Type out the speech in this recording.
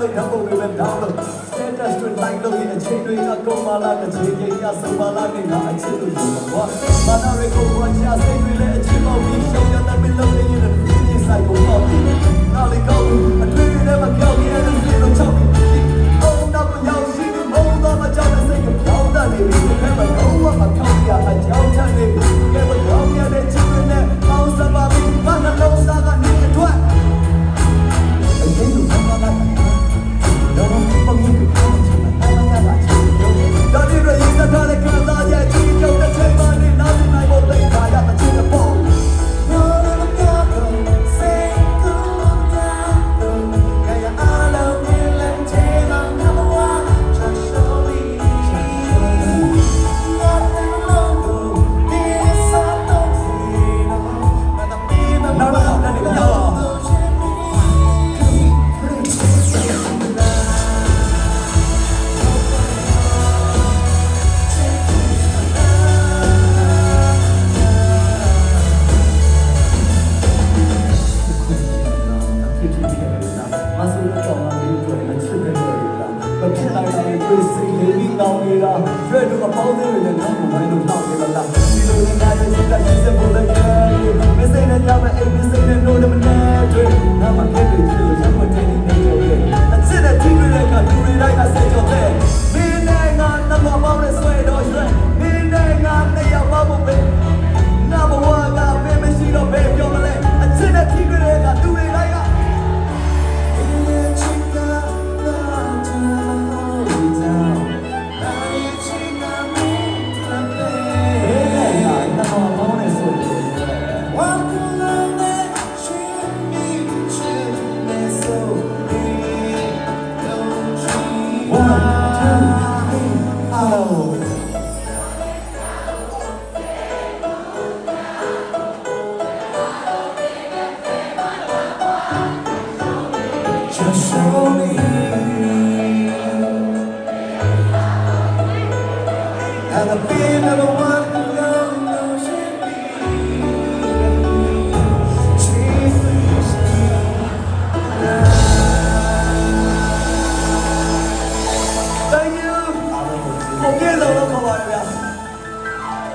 လို့ဓာတ်ပုံတွေပဲ download status တွေ like လို့ဒီအချိန်တွေကကုန်ပါလားတစ်ချိန်ချိန်ညဆုံးပါလားနေငါအချစ်လို့ယူမှာကွာမာနာတွေကိုဝါချစိတ်တွေလည်းအချစ်ပေါ့ပြီးရှောင်းရတဲ့မလို့နေရင်ဒီနေ့ဆိုင်ကိုပေါ့ပြီးနားလေးကောက်ပြီးအတွေ့အကြုံတွေမပြောင်းရတဲ့စိတ်လို့ချောက်ပြီးအော်တော့ရောက်ရှိနေဘုံတော့မကြောက်တဲ့စိတ်ကပြောင်းတတ်နေပြီခဲမတော့မထောက်ရအကြောင်းချနေပြီ ဖြစ်လာလဲကိုယ်စိတ်လေးပြီးတောင်းနေတာကျွဲ့တို့အပေါင်းသေးတွေလည်းနောက်မှမိုင်းလို့တောင်းနေတာလားဒီလိုနေနိုင်တဲ့စိတ်ကရှိစဖို့လည်းကဲမစိတ်နဲ့ကြမဲ့အိမ်မစိတ်နဲ့နိုးလည်းမနဲ့တွေ့နာမကဲ